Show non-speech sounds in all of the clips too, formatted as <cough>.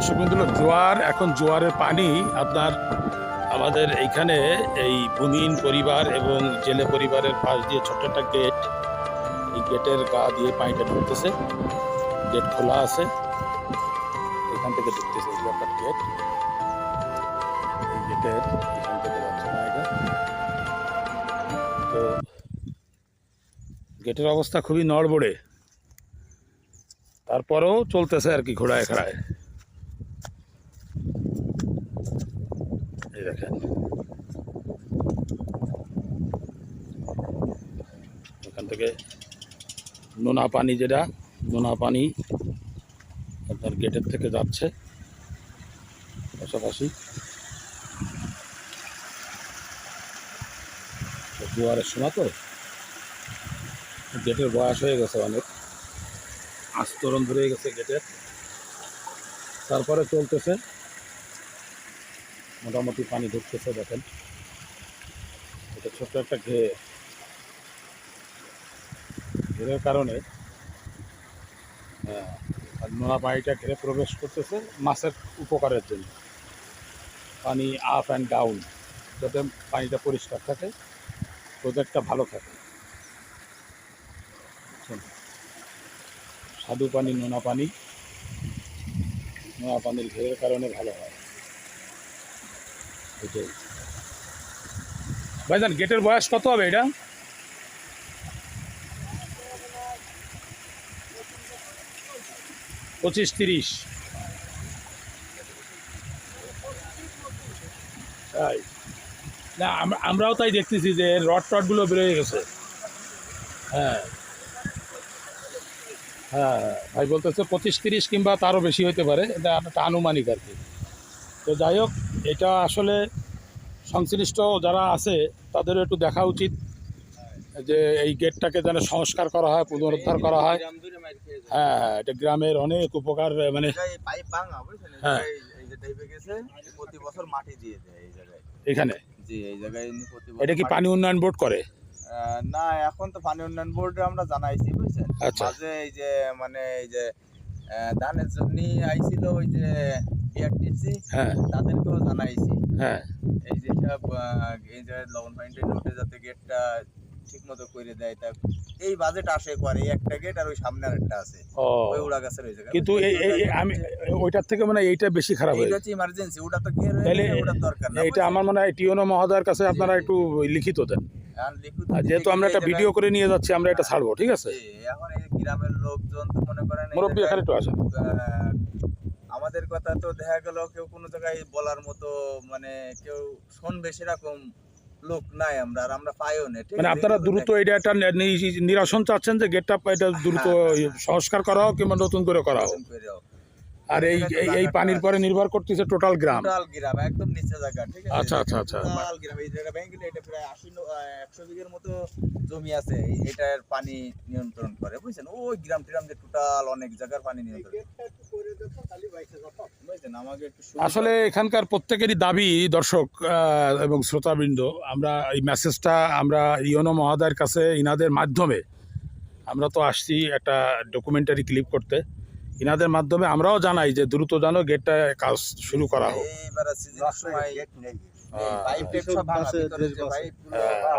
দর্শক বন্ধু জোয়ার, এখন জোয়ারের পানি আপনার আমাদের এইখানে এই বুনিন পরিবার এবং জেলে পরিবারের পাশ দিয়ে ছোট্ট একটা গেট, এই গেটের গা দিয়ে পানিটা ঢুকতেছে। গেট খোলা আছে। এখান থেকে ঢুকতেছে একটা গেট। এই গেটের এখান থেকে যাচ্ছে তো গেটের অবস্থা খুবই নড়বড়ে। তারপরেও চলতেছে আর কি ঘোড়ায় খেড়ায় এই দেখেন এখান থেকে নোনা পানি যেটা, নোনা পানি আপনার গেটের থেকে যাচ্ছে পাশাপাশি। জোয়ারের সময় তো গেটের বয়স হয়ে গেছে অনেক। আস্তরণ ধরে গেছে গেটের। তারপরে চলতেছে। মোটামুটি পানি ঢুকতেছে দেখেন। এটা ছোট্ট একটা ঘে ঘেরের কারণে নোনা পানিটা ঘেরে প্রবেশ করতেছে মাছের উপকারের জন্য। পানি আপ অ্যান্ড ডাউন যাতে পানিটা পরিষ্কার থাকে প্রজেক্টটা ভালো থাকে? স্বাদু পানি, নোনা পানি, নোনা পানির ঘেরের কারণে ভালো হয়। এটাই। ভাইজান গেটের বয়স কত হবে এটা? পঁচিশ তিরিশ। তাই। না আমরা- আমরাও তাই দেখতেছি যে রড টডগুলো বেরোয় গেছে। হ্যাঁ। হ্যাঁ হ্যাঁ, ভাই বলতেছে পঁচিশ তিরিশ কিংবা তারও বেশি হতে পারে এটা একটা আনুমানিক আর কি। তো যাই হোক এটা আসলে সংশ্লিষ্ট যারা আছে তাদেরও একটু দেখা উচিত যে এই গেটটাকে যেন সংস্কার করা হয় পুনরুদ্ধার করা হয়। হ্যাঁ হ্যাঁ এটা গ্রামের অনেক উপকার মানে পাইপ ভাঙা বুঝছেন? হ্যাঁ। এই যে টাইপে গেছে প্রতি বছর মাটি দিয়ে দেয় এই জায়গায়। এখানে? জি এই জায়গায় প্রতি এটা কি পানি উন্নয়ন বোর্ড করে? না এখন তো পানি উন্নয়ন বোর্ডে আমরা জানাইছি বুঝছেন? আচ্ছা। মাঝে এই যে মানে এই যে ধানের জন্য আইছিল ওই যে বিআরটিসি হ্যাঁ। তাদেরকেও জানাইছি। হ্যাঁ। এই যে সব এই যে লবণ পানিটা নোটে যাতে গেটটা ঠিক মতো করে দেয় তা এই বাজেট আসে করে একটা গেট আর ওই সামনে আরেকটা আছে। ওই উড়া গাছের ওই জায়গায়। কিন্তু আমি ওইটার থেকে মানে এইটা বেশি খারাপ হয়েছে হচ্ছে ইমার্জেন্সি ওটা তো গের হয়ে তাহলে ওটার দরকার না এইটা আমার মনে হয় টিওনো মহোদয়ের কাছে আপনারা একটু লিখিত দেন। যেহেতু আমরা একটা ভিডিও করে নিয়ে যাচ্ছি আমরা এটা ছাড়বো ঠিক আছে? এখন এই গ্রামের লোকজন তো মনে করেন মুরব্বী এখানে একটু আসেন। আমাদের কথা তো দেখা গেল কেউ কোনো জায়গায় বলার মতো মানে কেউ শুনবে সেরকম লোক নাই আমরা আর আমরা পাইও না মানে আপনারা দ্রুত এটা একটা নিরসন চাচ্ছেন যে গেটটা এটা দ্রুত হ্যাঁ, সংস্কার করা হোক কিংবা নতুন করে করা হোক। আর এই এই- পানির পরে নির্ভর করতেছে টোটাল গ্রাম। টোটাল গ্রাম একদম নিচে জায়গা ঠিক আছে? আচ্ছা, আচ্ছা, আচ্ছা। টোটাল গ্রাম এই জায়গা ব্যাংক এটা প্রায় আশি একশো বিঘের মতো জমি আছে এই- এটার পানি নিয়ন্ত্রণ করে বুঝছেন? ওই গ্রাম টিরাম যে টোটাল অনেক জায়গার পানি নিয়ন্ত্রণ সুবিধা- আসলে এখানকার প্রত্যেকেরই দাবি দর্শক এবং শ্রোতাবৃন্দ আমরা এই মেসেজটা আমরা ইয়নো মহোদয়ের কাছে ইনাদের মাধ্যমে আমরা তো আসছি একটা ডকুমেন্টারি ক্লিপ করতে। ইনাদের মাধ্যমে আমরাও জানাই যে দ্রুত যেন গেটটা কাজ শুরু করা হোক।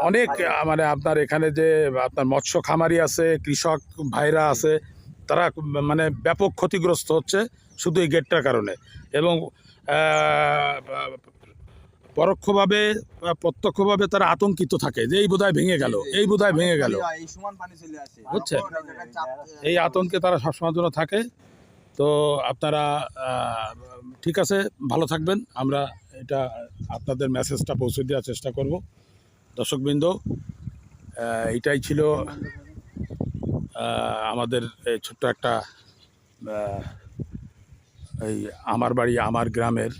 অনেক মানে আপনার এখানে যে আপনার মৎস্য খামারি আছে কৃষক ভাইরা আছে তারা মানে ব্যাপক ক্ষতিগ্রস্ত হচ্ছে শুধু এই গেটটার কারণে। এবং পরোক্ষভাবে বা প্রত্যক্ষভাবে তারা আতঙ্কিত থাকে যে এই বোধহয় ভেঙে গেল এই বোধহয় ভেঙে গেল। এই সমান পানি চলে আসে। বুঝছেন? তখন এই আতঙ্কে তারা সবসময় জন্য থাকে। তো আপনারা ঠিক আছে ভালো থাকবেন। আমরা এটা আপনাদের মেসেজটা পৌঁছে দেওয়ার চেষ্টা করব। দর্শকবৃন্দ আহ, এইটাই ছিল আমাদের এই ছোট্ট একটা আহ, এই আমার বাড়ি আমার গ্রামের।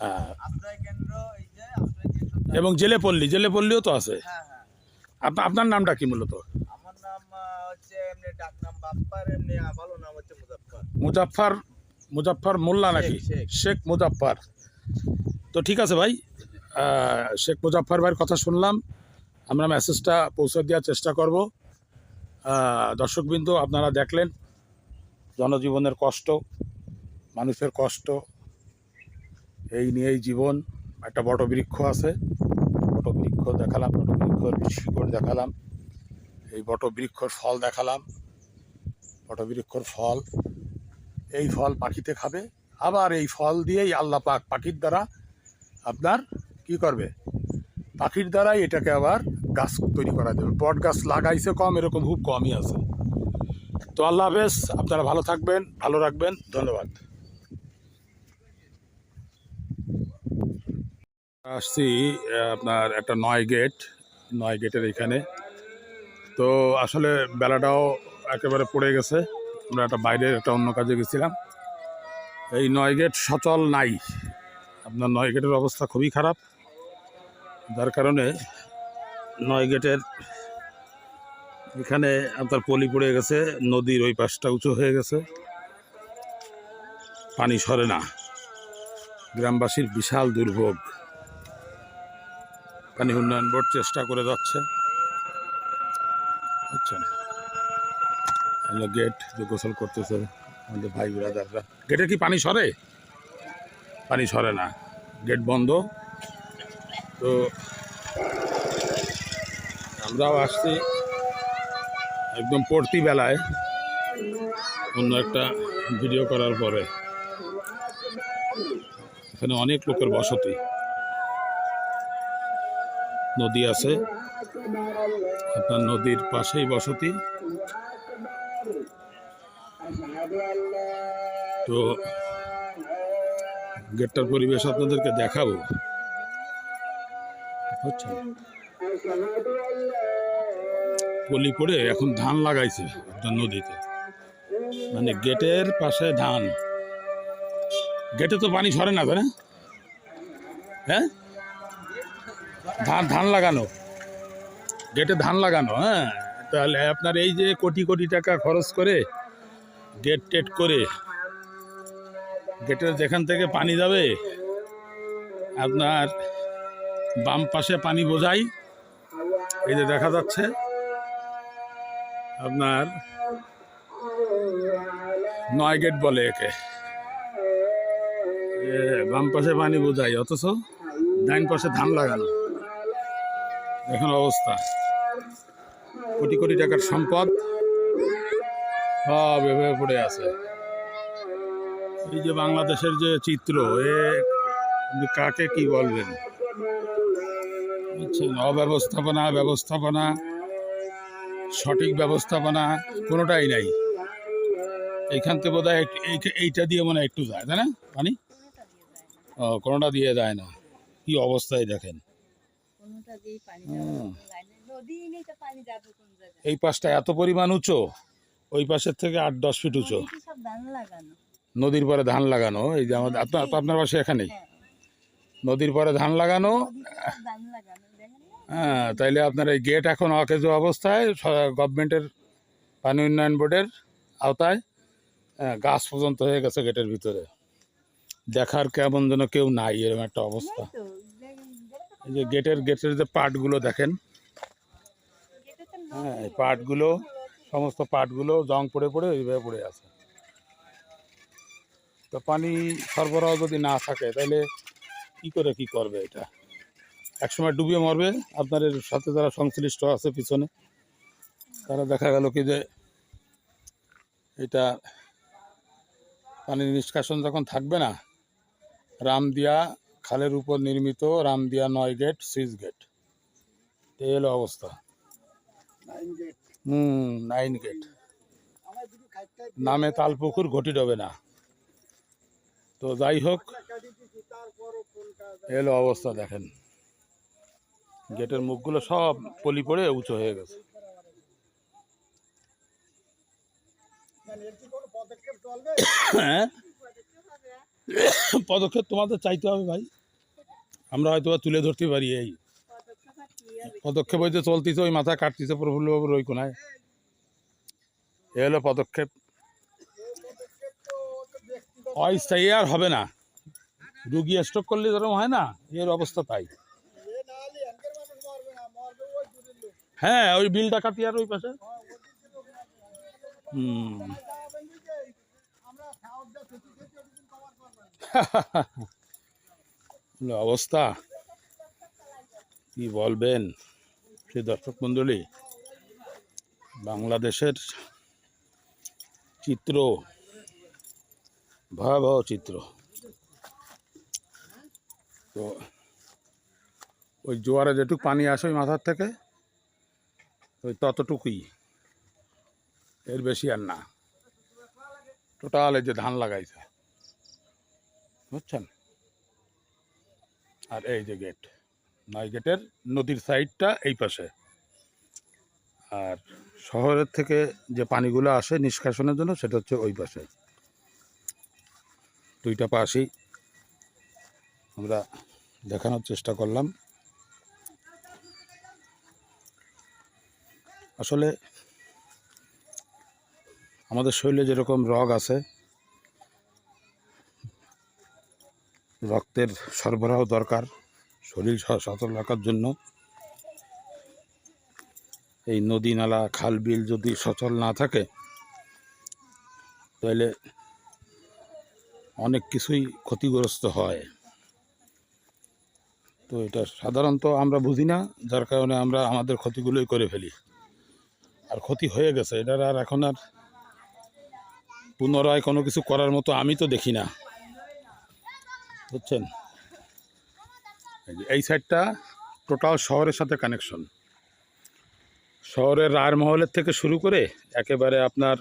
হ্যাঁ, আশ্রয় কেন্দ্র এই যে আশ্রয় কেন্দ্র এবং জেলেপল্লী জেলেপল্লীও তো আছে। আপনার নামটা কি মূলত? মুজাফফর। মুজাফফর মোল্লা নাকি? শেখ। শেখ। তো ঠিক আছে ভাই শেখ মুজাফফর ভাইয়ের কথা শুনলাম। আমরা মেসেজটা পৌঁছে দেওয়ার চেষ্টা করব। দর্শকবৃন্দ আপনারা দেখলেন। জনজীবনের কষ্ট, মানুষের কষ্ট, এই নিয়েই জীবন। একটা বটবৃক্ষ আছে, বটবৃক্ষ দেখালাম, বটবৃক্ষর শিকড় দেখালাম, এই বট বৃক্ষর ফল দেখালাম, বটবৃক্ষর ফল, এই ফল পাখিতে খাবে, আবার এই ফল দিয়েই আল্লাহ পাক পাখির দ্বারা আপনার কি করবে? পাখির দ্বারাই এটাকে আবার গাছ তৈরি করা যাবে। বট গাছ লাগাইছে কম, এরকম খুব কমই আছে। তো আল্লাহ হাফেজ, আপনারা ভালো থাকবেন, ভালো রাখবেন, ধন্যবাদ। আসছি আপনার একটা নয় গেট, নয় গেটের এখানে। তো আসলে বেলাটাও একেবারে পড়ে গেছে, আমরা একটা বাইরের, একটা অন্য কাজে গেছিলাম। এই নয় গেট সচল নাই। আপনার নয় গেটের অবস্থা খুবই খারাপ। যার কারণে নয় গেটের এখানে আপনার পলি পড়ে গেছে, নদীর ওই পাশটা উঁচু হয়ে গেছে। পানি সরে না। গ্রামবাসীর বিশাল দুর্ভোগ। পানি উন্নয়ন বোর্ড চেষ্টা করে যাচ্ছে। বুঝছেন? হলো গেট যে গোসল করতেছে আমাদের ভাই ব্রাদাররা। গেটে কি পানি সরে? পানি সরে না। গেট বন্ধ। তো আমরাও আসছি। একদম পড়তি বেলায় অন্য একটা ভিডিও করার পরে এখানে অনেক লোকের বসতি। নদী আছে। আপনার নদীর পাশেই বসতি। তো গেটটার পরিবেশ আপনাদেরকে দেখাবো। হচ্ছে পলি করে এখন ধান লাগাইছে নদীতে। মানে গেটের পাশে ধান। গেটে তো পানি সরে না, তাই হ্যাঁ? ধান ধান লাগানো। গেটে ধান লাগানো হ্যাঁ? তাহলে আপনার এই যে কোটি কোটি টাকা খরচ করে গেট টেট করে গেটের যেখান থেকে পানি যাবে, আপনার বাম পাশে পানি বোঝাই। এই যে দেখা যাচ্ছে আপনার নয় গেট বলে একে। বাম পাশে পানি বোঝাই, অথচ ডাইন পাশে ধান লাগানো। এখন অবস্থা। কোটি কোটি টাকার সম্পদ সব এভাবে পড়ে আছে। এই যে বাংলাদেশের যে চিত্র, এ কাকে কি বলবেন? অব্যবস্থাপনা, ব্যবস্থাপনা সঠিক ব্যবস্থাপনা কোনোটাই নাই। এইখান থেকে বোধ হয় এইটা দিয়ে মনে একটু যায় তাই না পানি? ও কোনোটা দিয়ে যায় না। কি অবস্থায় দেখেন। এই পাশটা এত পরিমাণ উঁচু ওই পাশের থেকে আট দশ ফিট উঁচু। নদীর পরে ধান লাগানো এই যে আমাদের আপনার আপনার পাশে এখানেই? হ্যাঁ। নদীর পরে ধান লাগানো। হ্যাঁ তাইলে আপনার এই গেট এখন অকেজো অবস্থায় গভর্নমেন্টের পানি উন্নয়ন বোর্ডের আওতায় হ্যাঁ, গাছ পর্যন্ত হয়ে গেছে গেটের ভিতরে। দেখার কেমন যেন কেউ নাই এরকম একটা অবস্থা। এই যে গেটের গেটের যে পার্টগুলো দেখেন। হ্যাঁ এই পার্টগুলো সমস্ত পার্টগুলো জং পড়ে পড়ে ওইভাবে পড়ে আছে। তো পানি সরবরাহ যদি না থাকে তাহলে কি করে কি করবে এটা? একসময় ডুবিয়ে মরবে। আপনার এর সাথে যারা সংশ্লিষ্ট আছে পিছনে তারা দেখা গেল কি যে এটা পানির নিষ্কাশন যখন থাকবে না রামদিয়া খালের উপর নির্মিত রামদিয়া নয় গেট সুইচ গেট। এই হলো অবস্থা। হুম নাইন গেট। নামে তালপুকুর ঘটি ডবে না। তো যাই হোক এলো অবস্থা দেখেন। গেটের মুখগুলো সব পলি পড়ে উঁচু হয়ে গেছে। হ্যাঁ? পদক্ষেপ তোমাদের চাইতে হবে ভাই। আমরা হয়তো তুলে ধরতে পারি এই। পদক্ষেপ? হইতে চলতিছে, ওই মাথা কাটতিছে প্রফুল্লবাবুর ওই কোনায়। এ হলো পদক্ষেপ। অস্থায়ী আর হবে না। রুগী স্ট্রোক করলে যেরকম হয় না, এর অবস্থা তাই। হ্যাঁ ওই বিলটা কাটি আর ওই পাশে। হুম। <laughs> অবস্থা। কি বলবেন? সে দর্শক মণ্ডলী বাংলাদেশের চিত্র, ভয়াবহ চিত্র। তো ওই জোয়ারে যেটুকু পানি আসে ওই মাথার থেকে ওই ততটুকুই। এর বেশি আর না। টোটাল এই যে ধান লাগাইছে। বুঝছেন? আর এই যে গেট। নয় গেটের নদীর সাইডটা এই পাশে। আর শহরের থেকে যে পানিগুলো আসে নিষ্কাশনের জন্য সেটা হচ্ছে ওই পাশে। দুইটা পাশেই আমরা দেখানোর চেষ্টা করলাম। আসলে আমাদের শরীরে যেরকম রগ আছে, রক্তের সরবরাহ দরকার শরীর সচল রাখার জন্য। এই নদী নালা, খাল বিল যদি সচল না থাকে, তাহলে অনেক কিছুই ক্ষতিগ্রস্ত হয়। তো এটা সাধারণত আমরা বুঝি না, যার কারণে আমরা আমাদের ক্ষতিগুলোই করে ফেলি। আর ক্ষতি হয়ে গেছে। এটার আর এখন আর পুনরায় কোনো কিছু করার মতো আমি তো দেখি না। বুঝছেন? এই সাইডটা টোটাল শহরের সাথে কানেকশন শহরের রায়মহলের থেকে শুরু করে একেবারে আপনার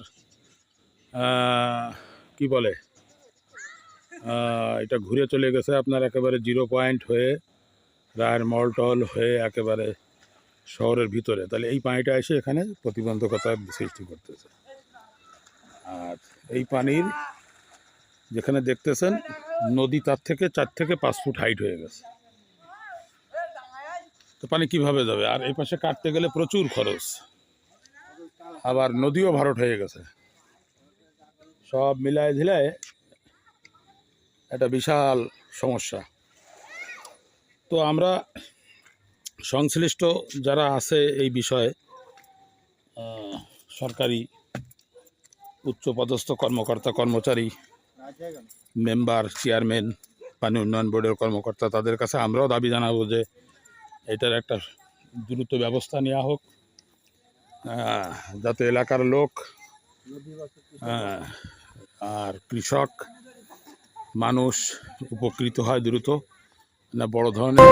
কি বলে? এটা ঘুরে চলে গেছে আপনার একেবারে জিরো পয়েন্ট হয়ে রায়ের মল টল হয়ে একেবারে শহরের ভিতরে। তাহলে এই পানিটা এসে এখানে প্রতিবন্ধকতার সৃষ্টি করতেছে। আর এই পানির যেখানে দেখতেছেন, নদী তার থেকে চার থেকে পাঁচ ফুট হাইট হয়ে গেছে। তো পানি কীভাবে যাবে? আর এই পাশে কাটতে গেলে প্রচুর খরচ। আবার নদীও ভারত হয়ে গেছে। সব মিলায় ঝিলায় একটা বিশাল সমস্যা। তো আমরা সংশ্লিষ্ট যারা আছে এই বিষয়ে সরকারি উচ্চপদস্থ কর্মকর্তা, কর্মচারী, মেম্বার, চেয়ারম্যান, পানি উন্নয়ন বোর্ডের কর্মকর্তা, তাদের কাছে আমরাও দাবি জানাব যে এটার একটা দ্রুত ব্যবস্থা নেওয়া হোক। যাতে এলাকার লোক আর কৃষক, মানুষ উপকৃত হয় দ্রুত। না বড় ধরনের